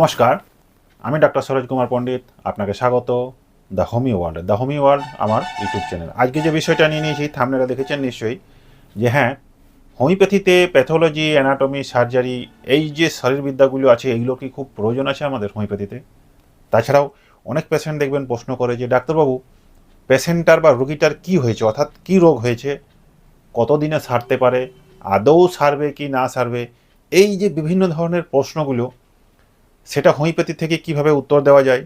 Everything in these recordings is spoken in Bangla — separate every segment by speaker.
Speaker 1: নমস্কার, আমি ডাক্তার সরোজ কুমার পণ্ডিত, আপনাকে স্বাগত the homie world. The homie world আমার ইউটিউব চ্যানেল। আজকে যে বিষয়টা নিয়ে নিয়েছি, থামনেরা দেখেছেন নিশ্চয়ই, যে হ্যাঁ হোমিওপ্যাথিতে প্যাথোলজি, অ্যানাটমি, সার্জারি, এই যে শারীরবিদ্যাগুলো আছে এইগুলো কি খুব প্রয়োজন আছে আমাদের হোমিওপ্যাথিতে? তাছাড়াও অনেক পেশেন্ট দেখবেন প্রশ্ন করে যে, ডাক্তারবাবু পেশেন্টটার বা রোগীটার কি হয়েছে? অর্থাৎ কি রোগ হয়েছে? কতদিনে সারতে পারে? আদৌ সারবে কি না সারবে? এই যে বিভিন্ন ধরনের প্রশ্নগুলো সেটা হোমিওপ্যাথি থেকে কীভাবে উত্তর দেওয়া যায়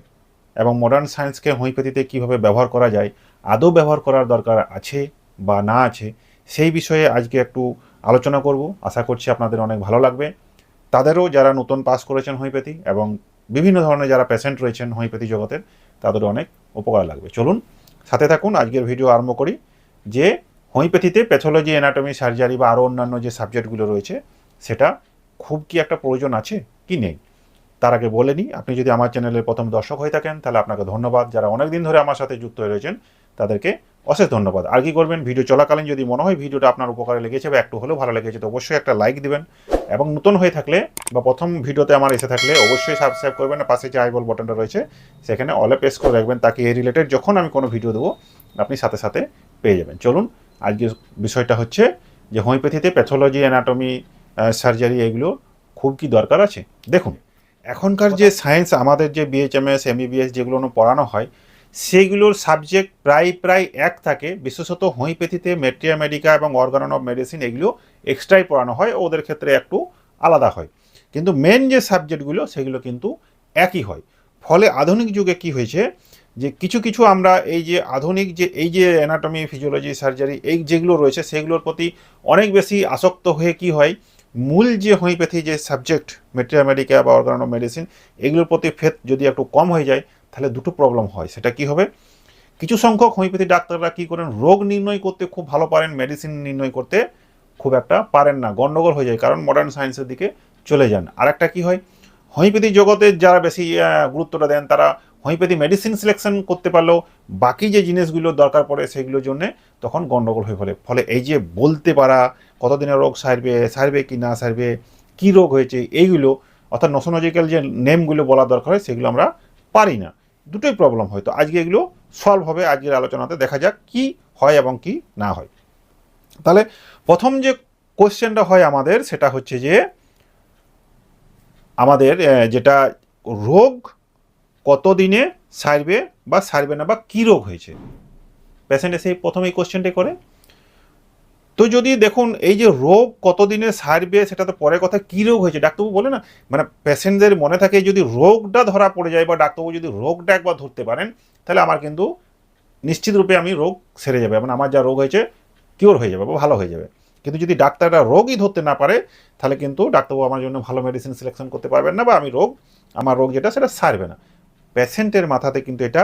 Speaker 1: এবং মডার্ন সায়েন্সকে হোমিওপ্যাথিতে কীভাবে ব্যবহার করা যায়, আদৌ ব্যবহার করার দরকার আছে বা না আছে, সেই বিষয়ে আজকে একটু আলোচনা করব। আশা করছি আপনাদের অনেক ভালো লাগবে। তাদেরও যারা নতুন পাস করেছেন হোমিওপ্যাথি এবং বিভিন্ন ধরনের যারা পেশেন্ট রয়েছেন হোমিওপ্যাথি জগতের, তাদেরও অনেক উপকার লাগবে। চলুন, সাথে থাকুন, আজকের ভিডিও আরম্ভ করি, যে হোমিওপ্যাথিতে প্যাথোলজি অ্যানাটমি সার্জারি বা আরও অন্যান্য যে সাবজেক্টগুলো রয়েছে, সেটা খুব কি একটা প্রয়োজন আছে কি নেই? তার আগে বলে নিই, আপনি যদি আমার চ্যানেলের প্রথম দর্শক হয়ে থাকেন, তাহলে আপনাকে ধন্যবাদ। যারা অনেক দিন ধরে আমার সাথে যুক্ত হয়ে রয়েছেন, তাদেরকে অশেষ ধন্যবাদ। আর কি করবেন? ভিডিও চলাকালীন যদি মনে হয় ভিডিওটা আপনার উপকারে লেগেছে বা একটু হলেও ভালো লেগেছে, তো অবশ্যই একটা লাইক দিবেন। এবং নতুন হয়ে থাকলে বা প্রথম ভিডিওতে আমার এসে থাকলে অবশ্যই সাবস্ক্রাইব করবেন। পাশে যে আইবল বটনটা রয়েছে, সেখানে অলে প্রেস করে রাখবেন। তাকে এই রিলেটেড যখন আমি কোনো ভিডিও দেবো, আপনি সাথে সাথে পেয়ে যাবেন। চলুন আজকের বিষয়টা হচ্ছে যে হোমিওপ্যাথিতে প্যাথোলজি অ্যানাটমি সার্জারি এগুলো খুব কি দরকার আছে? দেখুন এখনকার যে সায়েন্স আমাদের যে বিএইচএমএস এমবিবিএস যেগুলো পড়ানো হয়, সেইগুলোর সাবজেক্ট প্রায় প্রায় এক থাকে। বিশেষত হোমিওপ্যাথিতে মেট্রিয়া মেডিকা এবং অর্গানন অফ মেডিসিন এগুলো এক্সট্রাই পড়ানো হয়, ওদের ক্ষেত্রে একটু আলাদা হয়। কিন্তু মেন যে সাবজেক্টগুলো সেগুলো কিন্তু একই হয়। ফলে আধুনিক যুগে কি হয়েছে যে, কিছু কিছু আমরা এই যে আধুনিক যে, এই যে অ্যানাটমি ফিজিওলজি সার্জারি এই যেগুলো রয়েছে, সেগুলোর প্রতি অনেক বেশি আসক্ত হয়ে কি হয় মূল যে হোমিওপ্যাথি যে সাবজেক্ট মেটেরিয়া মেডিকা বা অর্গানো মেডিসিন এগুলোর প্রতি ফেথ যদি একটু কম হয়ে যায়, তাহলে দুটো প্রবলেম হয়। সেটা কি হবে? কিছু সংখ্যক হোমিওপ্যাথি ডাক্তাররা কী করেন? রোগ নির্ণয় করতে খুব ভালো পারেন মেডিসিন নির্ণয় করতে খুব একটা পারেন না গণ্ডগোল হয়ে যায়, কারণ মডার্ন সায়েন্সের দিকে চলে যান। আর একটা কী হয়? হোমিওপ্যাথি জগতে যারা বেশি গুরুত্বটা দেন, তারা হোমিওপ্যাথি মেডিসিন সিলেকশন করতে পারলেও বাকি যে জিনিসগুলো দরকার পড়ে সেগুলোর জন্য তখন গণ্ডগোল হয়ে ফেলে ফলে এই যে বলতে পারা, কতদিনের রোগ সারবে সারবে কি না সারবে, কি রোগ হয়েছে, এইগুলো, অর্থাৎ নোসোলজিক্যাল যে নেমগুলো বলা দরকার হয়, সেগুলো আমরা পারি না। দুটোই প্রবলেম হয়। তো আজকে এগুলো সলভ হবে আজকের আলোচনাতে। দেখা যাক কি হয় এবং কি না হয়। তাহলে প্রথম যে কোশ্চেনটা হয় আমাদের, সেটা হচ্ছে যে, আমাদের যেটা রোগ কতদিনে সারবে বা সারবে না বা কী রোগ হয়েছে? পেশেন্ট এসে প্রথমেই কোশ্চেনটা করে। তো যদি দেখুন, এই যে রোগ কতদিনে সারবে সেটা তো পরে কথা, কী রোগ হয়েছে? ডাক্তারবাবু বলে না মানে পেশেন্টদের মনে থাকে যদি রোগটা ধরা পড়ে যায় বা ডাক্তারবাবু যদি রোগটা একবার ধরতে পারেন, তাহলে আমার কিন্তু নিশ্চিত রূপে আমি রোগ সেরে যাবে। মানে আমার যা রোগ হয়েছে কিওর হয়ে যাবে বা ভালো হয়ে যাবে। কিন্তু যদি ডাক্তাররা রোগই ধরতে না পারে, তাহলে কিন্তু ডাক্তারবাবু আমার জন্য ভালো মেডিসিন সিলেকশন করতে পারবেন না বা আমি রোগ, আমার রোগ যেটা সেটা সারবে না। পেশেন্টের মাথাতে কিন্তু এটা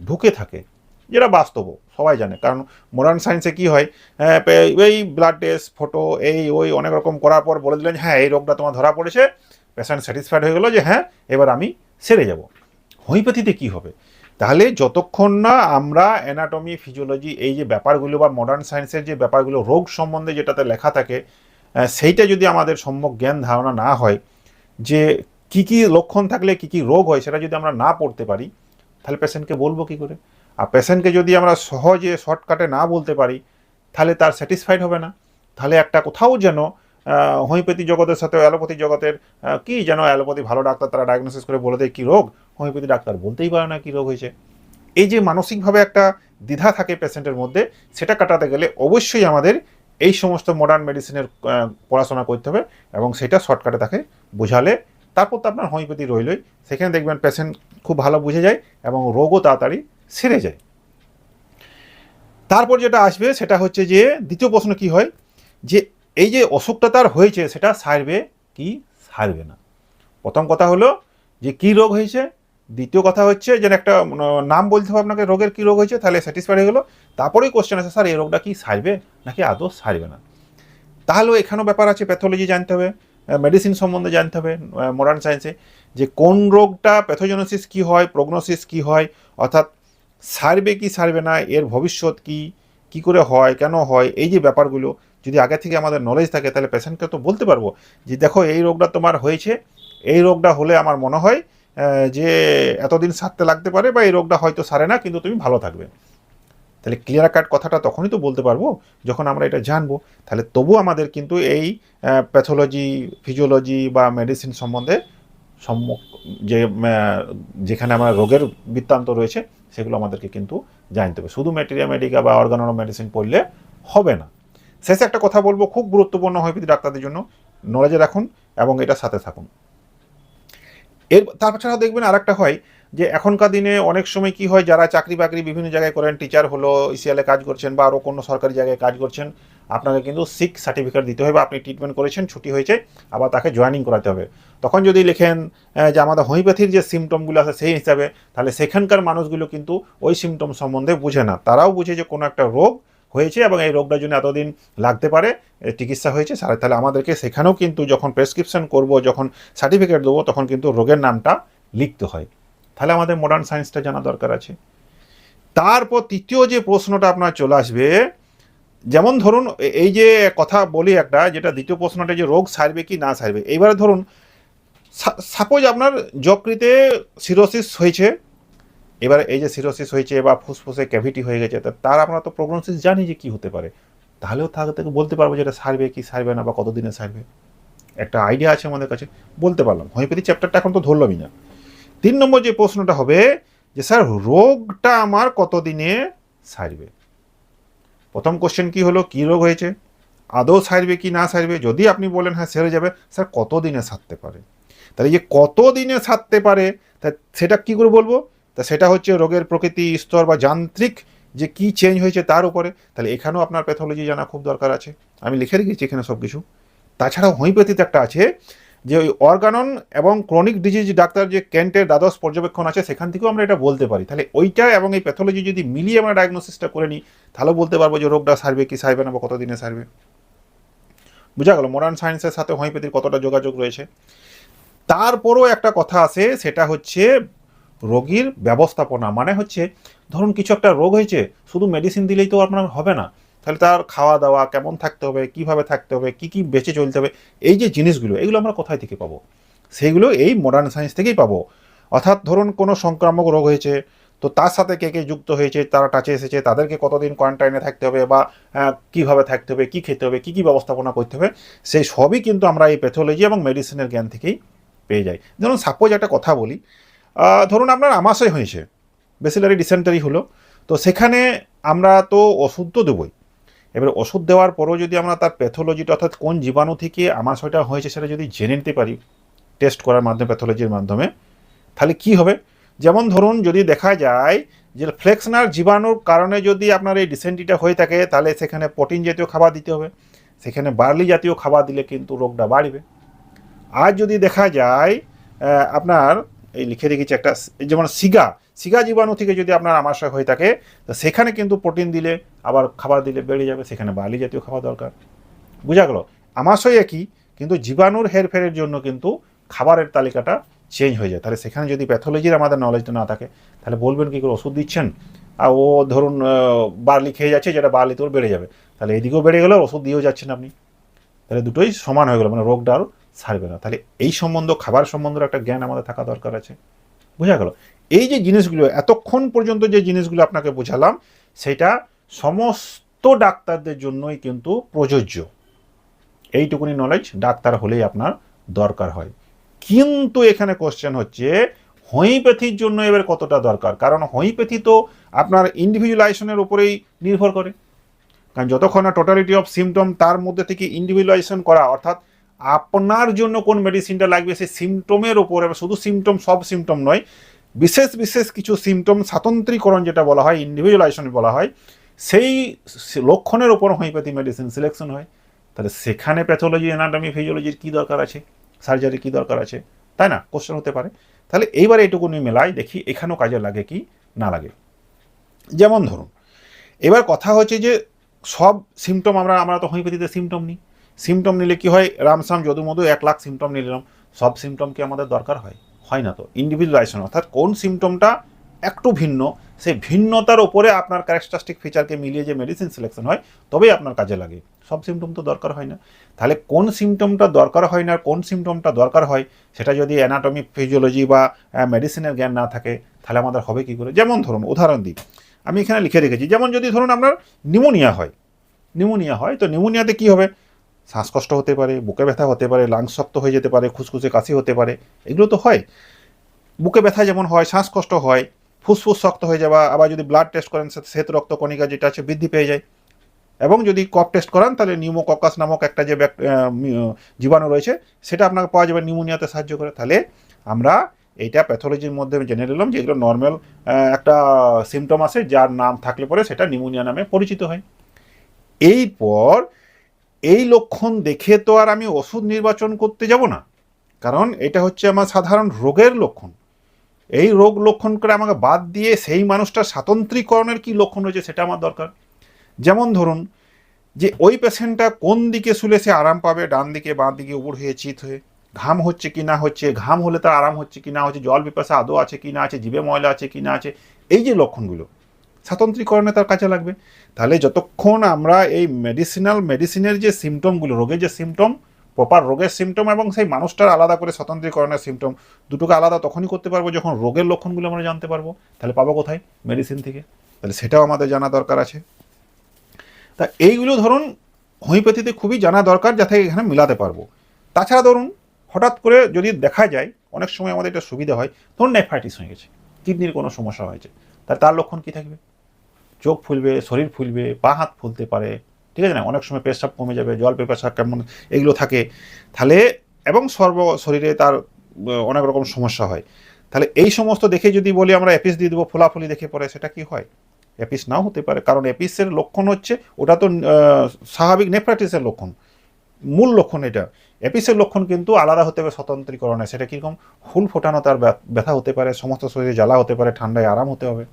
Speaker 1: ঢুকে থাকে। যেটা বাস্তব সবাই জানে। কারণ মডার্ন সায়েন্সে কি হয় হ্যাঁ, এই ব্লাড টেস্ট ফটো এই ওই অনেক রকম করার পর বলে দিলেন হ্যাঁ এই রোগটা তোমার ধরা পড়েছে। পেশেন্ট স্যাটিসফাইড হয়ে গেলো যে হ্যাঁ এবার আমি সেরে যাব। হোমিওপ্যাথিতে কি হবে? তাহলে যতক্ষণ না আমরা অ্যানাটমি ফিজিওলজি এই যে ব্যাপারগুলো বা মডার্ন সায়েন্সের যে ব্যাপারগুলো রোগ সম্বন্ধে যেটাতে লেখা থাকে আহ, সেইটা যদি আমাদের সম্যক জ্ঞান ধারণা না হয় যে কি কি লক্ষণ থাকলে কি কি রোগ হয় সেটা যদি আমরা না পড়তে পারি, তাহলে পেশেন্টকে বলব কি করে? আর পেশেন্টকে যদি আমরা সহজে শর্টকাটে না বলতে পারি, তাহলে তার স্যাটিসফাইড হবে না। তাহলে একটা কোথাও যেন হোমিওপ্যাথি জগতের সাথে অ্যালোপ্যাথি জগতের কি যেন অ্যালোপ্যাথি ভালো ডাক্তার তারা ডায়াগনোসিস করে বলে দেয়, কী রোগ? হোমিওপ্যাথি ডাক্তার বলতেই পারে না কী রোগ হয়েছে। এই যে মানসিকভাবে একটা দ্বিধা থাকে পেশেন্টের মধ্যে, সেটা কাটাতে গেলে অবশ্যই আমাদের এই সমস্ত মডার্ন মেডিসিনের পড়াশোনা করতে হবে এবং সেটা শর্টকাটে তাকে বোঝালে তারপর তো আপনার হোমিওপ্যাথি রইলই। সেখানে দেখবেন পেশেন্ট খুব ভালো বুঝে যায় এবং রোগও তাড়াতাড়ি সেরে যায়। তারপর যেটা আসবে, সেটা হচ্ছে যে দ্বিতীয় প্রশ্ন কি হয়? যে এই যে অসুখটা তার হয়েছে, সেটা সারবে কি? সারবে না। প্রথম কথা হলো যে কি রোগ হয়েছে? দ্বিতীয় কথা হচ্ছে যে একটা নাম বলতে হবে আপনাকে, রোগের কি রোগ হয়েছে? তাহলে স্যাটিসফাইড হয়ে গেলো। তারপরেই কোশ্চেন আছে স্যার, এই রোগটা কি সারবে? নাকি আদৌ সারবে না? তাহলেও এখানেও ব্যাপার আছে প্যাথোলজি জানতে হবে। মেডিসিন সম্বন্ধে জানতে হবে মডার্ন সায়েন্সে যে কোন রোগটা প্যাথোজেনোসিস কি হয় প্রগনোসিস কি হয়, অর্থাৎ সারবে কি সারবে না, এর ভবিষ্যৎ কি কি করে হয়, কেন হয়, এই যে ব্যাপারগুলো, যদি আগে থেকে আমাদের নলেজ থাকে, তাহলে পেশেন্টকে তো বলতে পারব যে দেখো, এই রোগটা তোমার হয়েছে, এই রোগটা হলে আমার মনে হয় যে এতদিন সারতে লাগতে পারে বা এই রোগটা হয়তো সারে না, কিন্তু তুমি ভালো থাকবে। তাহলে ক্লিয়ার কাট কথাটা তখনই তো বলতে পারব, যখন আমরা এটা জানব। তাহলে তবু আমাদের কিন্তু এই প্যাথোলজি ফিজিওলজি বা মেডিসিন সম্বন্ধে সম্মুখ যে যেখানে আমার রোগের বৃত্তান্ত রয়েছে, সেগুলো আমাদেরকে কিন্তু জানতে হবে। শুধু ম্যাটেরিয়া মেডিকা বা অর্গানো মেডিসিন পড়লে হবে না। শেষে একটা কথা বলব, খুব গুরুত্বপূর্ণ হোমিওপ্যাথি ডাক্তারদের জন্য, নলেজে রাখুন এবং এটা সাথে থাকুন। এর তাছাড়া দেখবেন আর একটা হয় যে এখনকার দিনে অনেক সময় কি হয়, যারা চাকরি বাকরি বিভিন্ন জায়গায় করেন টিচার হলো ইসিএলে কাজ করছেন বা আরও কোনো সরকারি জায়গায় কাজ করছেন, আপনাকে কিন্তু সিক সার্টিফিকেট দিতে হবে। আপনি ট্রিটমেন্ট করেছেন, ছুটি হয়েছে, আবার তাকে জয়েনিং করাতে হবে। তখন যদি লেখেন যে আমাদের হোমিওপ্যাথির যে সিমটমগুলো আছে, সেই হিসাবে, তাহলে সেখানকার মানুষগুলো কিন্তু ওই সিমটম সম্বন্ধে বুঝে না। তারাও বুঝে যে কোনো একটা রোগ হয়েছে এবং এই রোগটার জন্য এতদিন লাগতে পারে চিকিৎসা হয়েছে, সারা- তাহলে আমাদেরকে সেখানেও কিন্তু যখন প্রেসক্রিপশন করব, যখন সার্টিফিকেট দেবো, তখন কিন্তু রোগের নামটা লিখতে হয়। তাহলে আমাদের মডার্ন সায়েন্সটা জানা দরকার আছে। তারপর তৃতীয় যে প্রশ্নটা আপনার চলে আসবে, যেমন ধরুন এই যে কথা বলি একটা, যেটা দ্বিতীয় প্রশ্নটা যে রোগ সারবে কি না সারবে, এইবারে ধরুন সাপোজ আপনার যকৃতে সিরোসিস হয়েছে, এবার এই যে সিরোসিস হয়েছে বা ফুসফুসে ক্যাভিটি হয়ে গেছে, তা, তার আমরা তো প্রগনোসিস জানি যে কি হতে পারে। তাহলেও তাকে থেকে বলতে পারব যে এটা সারবে কি, সারবে না বা কতদিনে সারবে। একটা আইডিয়া আছে আমাদের কাছে, বলতে পারলাম। হোমিওপ্যাথি চ্যাপ্টারটা এখন তো ধরলামই না। তিন নম্বর যে প্রশ্নটা হবে যে, স্যার, রোগটা আমার কতদিনে সারবে প্রথম কোশ্চেন কি হলো? কি রোগ হয়েছে? আদৌ সারবে কি না সারবে যদি আপনি বলেন হ্যাঁ সেরে যাবে। স্যার, কতদিনে সারতে পারে? তাহলে যে, কতদিনে সারতে পারে? তা সেটা কি করে বলব? তা সেটা হচ্ছে রোগের প্রকৃতি স্তর বা যান্ত্রিক যে কি চেঞ্জ হয়েছে তার উপরে। তাহলে এখানেও আপনার প্যাথোলজি জানা খুব দরকার আছে। আমি লিখে রেখেছি এখানে সব কিছু তাছাড়াও হোমিওপ্যাথিতে একটা আছে যে ওই অর্গানন এবং ক্রনিক ডিজিজ ডাক্তার যে ক্যান্টের দ্বাদশ পর্যবেক্ষণ আছে, সেখান থেকেও আমরা এটা বলতে পারি। তাহলে ওইটা এবং এই প্যাথোলজি যদি মিলিয়ে আমরা ডায়াগনোসিসটা করে নিই তাহলেও বলতে পারব যে রোগটা সারবে কি সারবে না বা কতদিনে সারবে। বুঝা গেল মডার্ন সায়েন্সের সাথে হোমিওপ্যাথির কতটা যোগাযোগ রয়েছে। তারপরও একটা কথা আছে, সেটা হচ্ছে রোগীর ব্যবস্থাপনা। মানে হচ্ছে, ধরুন কিছু একটা রোগ হয়েছে, শুধু মেডিসিন দিলেই তো আপনার হবে না। তাহলে তার খাওয়া দাওয়া কেমন থাকতে হবে, কীভাবে থাকতে হবে, কি কি বেঁচে চলতে হবে, এই যে জিনিসগুলো, এগুলো আমরা কোথায় থেকে পাবো? সেইগুলো এই মডার্ন সায়েন্স থেকেই পাবো। অর্থাৎ ধরুন কোনো সংক্রামক রোগ হয়েছে, তো তার সাথে কে কে যুক্ত হয়েছে, তারা টাচে এসেছে, তাদেরকে কতদিন কোয়ারেন্টাইনে থাকতে হবে বা কীভাবে থাকতে হবে, কি খেতে হবে, কি কি ব্যবস্থাপনা করতে হবে, সেই সবই কিন্তু আমরা এই প্যাথোলজি এবং মেডিসিনের জ্ঞান থেকেই পেয়ে যাই। ধরুন সাপোজ একটা কথা বলি ধরুন আপনার আমাশয় হয়েছে বেসিলারি ডিসেন্টারি হলো, তো সেখানে আমরা তো ওষুধ তো দেবই। এবার ওষুধ দেওয়ার পরও যদি আমরা তার প্যাথোলজিটা অর্থাৎ কোন জীবাণু থেকে আমাশয়টা হয়েছে সেটা যদি জেনে নিতে পারি টেস্ট করার মাধ্যমে প্যাথোলজির মাধ্যমে, তাহলে কি হবে? যেমন ধরুন যদি দেখা যায় যে ফ্লেক্সনার জীবাণুর কারণে যদি আপনার এই ডিসেন্ট্রিটা হয়ে থাকে, তাহলে সেখানে প্রোটিন জাতীয় খাবার দিতে হবে। সেখানে বার্লি জাতীয় খাবার দিলে কিন্তু রোগটা বাড়বে। আর যদি দেখা যায় আপনার এই লিখে রেখেছি একটা, যেমন সিগা সিগা জীবাণু থেকে যদি আপনার আমাশয় হয়ে থাকে, তো সেখানে কিন্তু প্রোটিন দিলে, আবার খাবার দিলে বেড়ে যাবে, সেখানে বার্লি জাতীয় খাবার দরকার। বোঝা গেল? আমাশয় একই, কিন্তু জীবাণুর হেরফেরের জন্য কিন্তু খাবারের তালিকাটা চেঞ্জ হয়ে যায়। তাহলে সেখানে যদি প্যাথোলজির আমাদের নলেজটা না থাকে, তাহলে বলবেন কি করে ওষুধ দিচ্ছেন? আর ও ধরুন বার্লি খেয়ে যাচ্ছে, যেটা বার্লি তোর বেড়ে যাবে। তাহলে এদিকেও বেড়ে গেলো ওষুধ দিয়েও যাচ্ছেন আপনি। তাহলে দুটোই সমান হয়ে গেলো মানে রোগটা আর সারবে না। তাহলে এই সম্বন্ধ, খাবার সম্বন্ধের একটা জ্ঞান আমাদের থাকা দরকার আছে। বোঝা গেল? এই যে জিনিসগুলো, এতক্ষণ পর্যন্ত যে জিনিসগুলো আপনাকে বোঝালাম, সেটা সমস্ত ডাক্তারদের জন্যই কিন্তু প্রযোজ্য। এইটুকুনি নলেজ ডাক্তার হলেই আপনার দরকার হয়। কিন্তু এখানে কোশ্চেন হচ্ছে হোমিওপ্যাথির জন্য এবার কতটা দরকার? কারণ হোমিওপ্যাথি তো আপনার ইন্ডিভিজুয়ালাইজেশনের উপরেই নির্ভর করে। কারণ যতক্ষণ না টোটালিটি অফ সিমটম তার মধ্যে থেকে ইন্ডিভিজুয়ালাইজেশন করা, অর্থাৎ আপনার জন্য কোন মেডিসিনটা লাগবে সেই সিমটমের ওপর শুধু সিমটম সব সিমটম নয় বিশেষ বিশেষ কিছু সিমটম স্বাতন্ত্রীকরণ যেটা বলা হয় ইন্ডিভিজুয়ালাইজেশন বলা হয়, সেই লক্ষণের ওপর হোমিওপ্যাথি মেডিসিন সিলেকশন হয়। তাহলে সেখানে প্যাথোলজি অ্যানাটমি ফিজিওলজির কী দরকার আছে? সার্জারি কী দরকার আছে? তাই না? কোশ্চেন হতে পারে। তাহলে এইবার এইটুকুনি মেলাই, দেখি এখানেও কাজে লাগে কি না লাগে। যেমন ধরুন, এবার কথা হচ্ছে যে সব সিমটম আমরা আমরা তো হোমিওপ্যাথিতে সিমটম নিই। সিমটম নিলে কি হয়? রামসাম যদু মধু এক লাখ সিমটম নিলাম। সব সিমটম কি আমাদের দরকার হয়? হয় না তো। ইন্ডিভিজুয়ালাইজেশন অর্থাৎ কোন সিমটমটা একটু ভিন্ন, সেই ভিন্নতার ওপরে আপনার ক্যারেক্টারিস্টিক ফিচারকে মিলিয়ে যে মেডিসিন সিলেকশন হয়, তবেই আপনার কাজে লাগে। সব সিমটম তো দরকার হয় না। তাহলে কোন সিমটমটা দরকার হয় না কোন সিমটমটা দরকার হয়, সেটা যদি অ্যানাটমি ফিজিওলজি বা মেডিসিনের জ্ঞান না থাকে, তাহলে আমাদের হবে কী করে? যেমন ধরুন, উদাহরণ দিই। আমি এখানে লিখে রেখেছি, যেমন যদি ধরুন আপনার নিউমোনিয়া হয় নিমোনিয়া হয়, তো নিমোনিয়াতে কী হবে? শ্বাসকষ্ট হতে পারে, বুকে ব্যথা হতে পারে লাংস শক্ত হয়ে যেতে পারে, খুসখুসে কাশি হতে পারে, এগুলো তো হয়। বুকে ব্যথা যেমন হয়, শ্বাসকষ্ট হয়, ফুসফুস শক্ত হয়ে যাওয়া, আবার যদি ব্লাড টেস্ট করেন শ্বেত রক্ত কণিকা যেটা আছে, বৃদ্ধি পেয়ে যায়। এবং যদি কফ টেস্ট করান, তাহলে নিউমোককাস নামক একটা যে জীবাণু রয়েছে, সেটা আপনাকে পাওয়া যাবে নিউমোনিয়াতে সাহায্য করে। তাহলে আমরা এইটা প্যাথোলজির মধ্যে জেনে নিলাম যে এগুলো নর্মাল একটা সিমটম আছে, যার নাম থাকলে পরে সেটা নিউমোনিয়া নামে পরিচিত হয়। এরপর এই লক্ষণ দেখে তো আর আমি ওষুধ নির্বাচন করতে যাব না। কারণ এটা হচ্ছে আমার সাধারণ রোগের লক্ষণ। এই রোগ লক্ষণ করে আমাকে বাদ দিয়ে সেই মানুষটার স্বাতন্ত্রীকরণের কি লক্ষণ রয়েছে সেটা আমার দরকার। যেমন ধরুন যে ওই পেশেন্টটা কোন দিকে শুলে সে আরাম পাবে? ডান দিকে, বাঁ দিকে, উপর হয়ে চিত হয়ে। ঘাম হচ্ছে কি না হচ্ছে? ঘাম হলে তার আরাম হচ্ছে কি না হচ্ছে? জল পিপাসা আদৌ আছে কি না আছে? জিভে ময়লা আছে কি না আছে? এই যে লক্ষণগুলো স্বাতন্ত্রীকরণে তার কাজে লাগবে। তাহলে যতক্ষণ আমরা এই মেডিসিনাল মেডিসিনের যে সিমটমগুলো রোগের যে সিমটম প্রপার রোগের সিমটম এবং সেই মানুষটার আলাদা করে স্বতন্ত্রীকরণের সিমটম দুটোকে আলাদা তখনই করতে পারব যখন রোগের লক্ষণগুলো আমরা জানতে পারব। তাহলে পাবো কোথায়? মেডিসিন থেকে। তাহলে সেটাও আমাদের জানা দরকার আছে। তা এইগুলো ধরুন হোমিওপ্যাথিতে খুবই জানা দরকার যাতে এখানে মিলাতে পারব। তাছাড়া ধরুন হঠাৎ করে যদি দেখা যায়, অনেক সময় আমাদের এটা সুবিধা হয়, ধরুন নেফ্রাইটিস হয়ে গেছে কিডনির কোনো সমস্যা হয়েছে, তার তার লক্ষণ কী থাকবে? চোখ ফুলবে, শরীর ফুলবে, পা হাত ফুলতে পারে। ঠিক আছে না? অনেক সময় পেশাব কমে যাবে, জল পেশাব কেমন এগুলো থাকে। তাহলে এবং সর্ব শরীরে তার অনেক রকম সমস্যা হয়। তাহলে এই সমস্ত দেখে যদি বলি আমরা এপিস দিয়ে দেবো, ফোলাফুলি দেখে পরে, সেটা কি হয়? এপিস নাও হতে পারে। কারণ এপিসের লক্ষণ হচ্ছে, ওটা তো স্বাভাবিক নেফ্রাইটিসের লক্ষণ। মূল লক্ষণ এটা। এপিসের লক্ষণ কিন্তু আলাদা হতে হবে স্বতন্ত্রীকরণে। সেটা কীরকম? ফুল ফোটানো তার ব্যা- ব্যথা হতে পারে, সমস্ত শরীরে জ্বালা হতে পারে, ঠান্ডায় আরাম হতে হবে।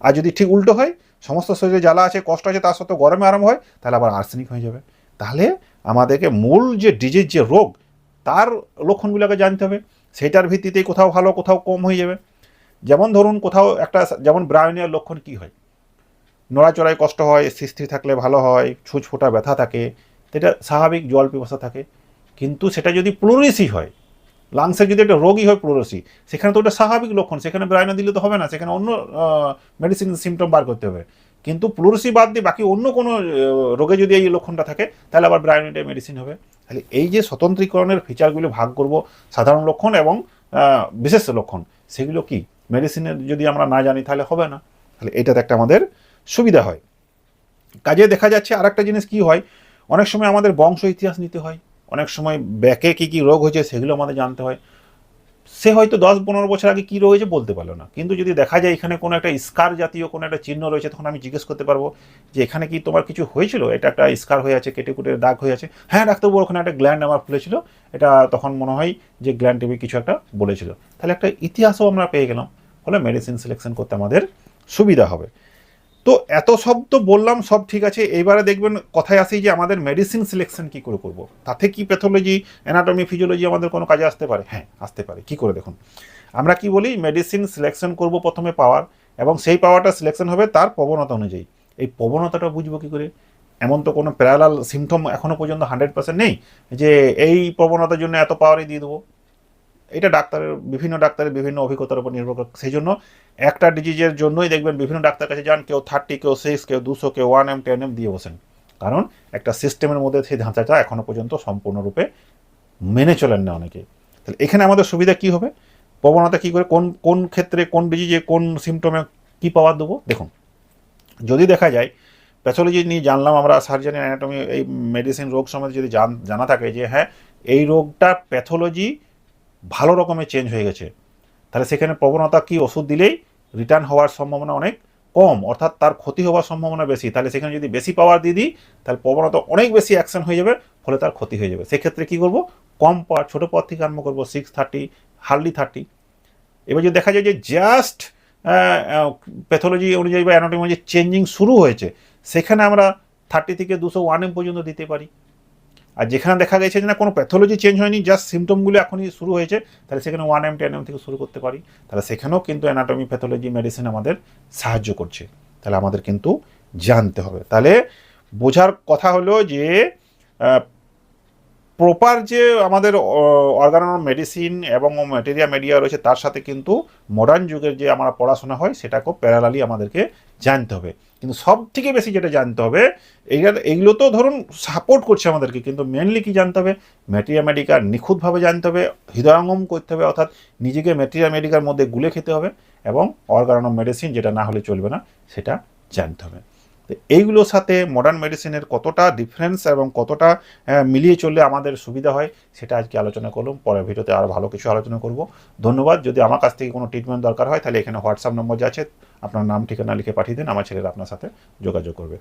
Speaker 1: আর যদি ঠিক উল্টো হয় সমস্ত শরীরে জ্বালা আছে, কষ্ট আছে, তার সত্ত্বেও গরমে আরাম হয়, তাহলে আবার আর্সেনিক হয়ে যাবে। তাহলে আমাদেরকে মূল যে ডিজিজ যে রোগ, তার লক্ষণগুলোকে জানতে হবে। সেটার ভিত্তিতেই কোথাও ভালো, কোথাও কম হয়ে যাবে। যেমন ধরুন, কোথাও একটা যেমন ব্রায়নিয়ার লক্ষণ কি হয়? নড়াচড়ায় কষ্ট হয়, স্থির থাকলে ভালো হয়, ছুঁচ ফোটা ব্যথা থাকে এটা স্বাভাবিক জল পিপাসা থাকে। কিন্তু সেটা যদি প্লুরিসি হয় লাংসের যদি একটা রোগই হয় প্লুরোসি সেখানে তো ওটা স্বাভাবিক লক্ষণ, সেখানে ব্রায়না দিলে তো হবে না, সেখানে অন্য মেডিসিন সিমটম বার করতে হবে। কিন্তু প্লুরোসি বাদ দিয়ে বাকি অন্য কোনো রোগে যদি এই লক্ষণটা থাকে, তাহলে আবার ব্রায়নিটা মেডিসিন হবে। তাহলে এই যে স্বতন্ত্রীকরণের ফিচারগুলো ভাগ করব, সাধারণ লক্ষণ এবং বিশেষ লক্ষণ, সেগুলো কি? মেডিসিনের যদি আমরা না জানি, তাহলে হবে না। তাহলে এটাতে একটা আমাদের সুবিধা হয়। কাজে দেখা যাচ্ছে আরেকটা জিনিস কি হয়? অনেক সময় আমাদের বংশ ইতিহাস নিতে হয়। অনেক সময় ব্যাকে কী কী রোগ হয়েছে সেগুলো আমাদের জানতে হয়। সে হয়তো দশ পনেরো বছর আগে কী রয়েছে বলতে পারল না। কিন্তু যদি দেখা যায় এখানে কোনো একটা স্কার জাতীয় কোনো একটা চিহ্ন রয়েছে, তখন আমি জিজ্ঞেস করতে পারব যে এখানে কি তোমার কিছু হয়েছিল? এটা একটা স্কার হয়ে আছে কেটে কুটে দাগ হয়ে আছে। হ্যাঁ ডাক্তারবাবু, ওখানে একটা গ্ল্যান্ড আমার ফুলেছিল। এটা তখন মনে হয় যে গ্ল্যান্ড টিভি কিছু একটা বলেছিল। তাহলে একটা ইতিহাসও আমরা পেয়ে গেলাম। ফলে মেডিসিন সিলেকশন করতে আমাদের সুবিধা হবে। তো এত তো বললাম, সব ঠিক আছে। এবারে দেখবেন কথায় আসি যে আমাদের মেডিসিন সিলেকশন কি করে করব? তাতে কি প্যাথোলজি অ্যানাটমি ফিজিওলজি আমাদের কোনো কাজে আসতে পারে? হ্যাঁ আসতে পারে। কি করে দেখুন? আমরা কি বলি? মেডিসিন সিলেকশন করব প্রথমে পাওয়ার এবং সেই পাওয়ারটা সিলেকশন হবে তার প্রবণতা অনুযায়ী। এই প্রবণতাটা বুঝব কি করে? এমন তো কোনো প্যারালাল সিমটম এখনও পর্যন্ত হান্ড্রেড নেই যে এই প্রবণতার জন্য এত পাওয়ারই দিয়ে দেবো। এটা ডাক্তারের, বিভিন্ন ডাক্তারের বিভিন্ন অভিজ্ঞতার উপর নির্ভর করে। সেই জন্য একটা ডিজিজের জন্যই দেখবেন বিভিন্ন ডাক্তার কাছে যান, কেউ থার্টি কেউ সিক্স কেউ দুশো, কেউ ওয়ান এম টেন এম দিয়ে বসেন। কারণ একটা সিস্টেমের মধ্যে সেই ধাঁচাটা এখনও পর্যন্ত সম্পূর্ণরূপে মেনে চলেন না অনেকে। তাহলে এখানে আমাদের সুবিধা কি হবে? প্রবণতা কি করে? কোন কোন ক্ষেত্রে কোন ডিজিজে কোন সিমটমে কি পাওয়ার দেবো? দেখুন, যদি দেখা যায় প্যাথোলজি নিয়ে জানলাম আমরা সার্জারি অ্যানাটমি এই মেডিসিন রোগ সম্বন্ধে যদি জান থাকে যে হ্যাঁ এই রোগটা প্যাথোলজি ভালো রকমের চেঞ্জ হয়ে গেছে। তাহলে সেখানে প্রবণতা কি ওষুধ দিলেই রিটার্ন হওয়ার সম্ভাবনা অনেক কম, অর্থাৎ তার ক্ষতি হওয়ার সম্ভাবনা বেশি। তাহলে সেখানে যদি বেশি পাওয়ার দিয়ে দিই, তাহলে প্রবণতা অনেক বেশি অ্যাকশন হয়ে যাবে, ফলে তার ক্ষতি হয়ে যাবে। সেক্ষেত্রে কী করব? কম পাওয়ার ছোটো পাওয়ার থেকে আরম্ভ করব সিক্স থার্টি হার্ডলি থার্টি এবার যদি দেখা যায় যে জাস্ট প্যাথোলজি অনুযায়ী বা অ্যানাটমি অনুযায়ী চেঞ্জিং শুরু হয়েছে, সেখানে আমরা থার্টি থেকে দুশো ওয়ান এম পর্যন্ত দিতে পারি। আর যেখানে দেখা গেছে যে না, কোনো প্যাথোলজি চেঞ্জ হয়নি জাস্ট সিমটমগুলো এখনই শুরু হয়েছে, তাহলে সেখানে ওয়ান এম টেন এম থেকে শুরু করতে পারি। তাহলে সেখানেও কিন্তু অ্যানাটমি প্যাথোলজি মেডিসিন আমাদের সাহায্য করছে। তাহলে আমাদের কিন্তু জানতে হবে। তাহলে বোঝার কথা হলো যে প্রপার যে আমাদের অর্গানো মেডিসিন এবং ম্যাটেরিয়া মিডিয়া রয়েছে, তার সাথে কিন্তু মডার্ন যুগের যে আমরা পড়াশোনা হয়, সেটাকেও প্যারালালি আমাদেরকে জানতে হবে। কিন্তু সব থেকে বেশি যেটা জানতে হবে এইগুলো এইগুলো তো ধরুন সাপোর্ট করছে আমাদেরকে, কিন্তু মেনলি কি জানতে হবে? ম্যাটেরিয়া মেডিকা নিখুঁতভাবে জানতে হবে, হৃদয়ঙ্গম করতে হবে, অর্থাৎ নিজেকে ম্যাটেরিয়া মেডিকার মধ্যে গুলে খেতে হবে এবং অর্গানো মেডিসিন যেটা না হলে চলবে না, সেটা জানতে হবে। তো এইগুলোর সাথে মডার্ন মেডিসিনের কতটা ডিফারেন্স এবং কতটা মিলিয়ে চললে আমাদের সুবিধা হয়, সেটা আজকে আলোচনা করলাম। পরের ভিডিওতে আরও ভালো কিছু আলোচনা করব। ধন্যবাদ। যদি আমার কাছ থেকে কোনো ট্রিটমেন্ট দরকার হয়, তাহলে এখানে হোয়াটসঅ্যাপ নম্বর যে আছে, আপনার নাম, ঠিকানা লিখে পাঠিয়ে দিন। আমার ছেলেরা আপনার সাথে যোগাযোগ করবে।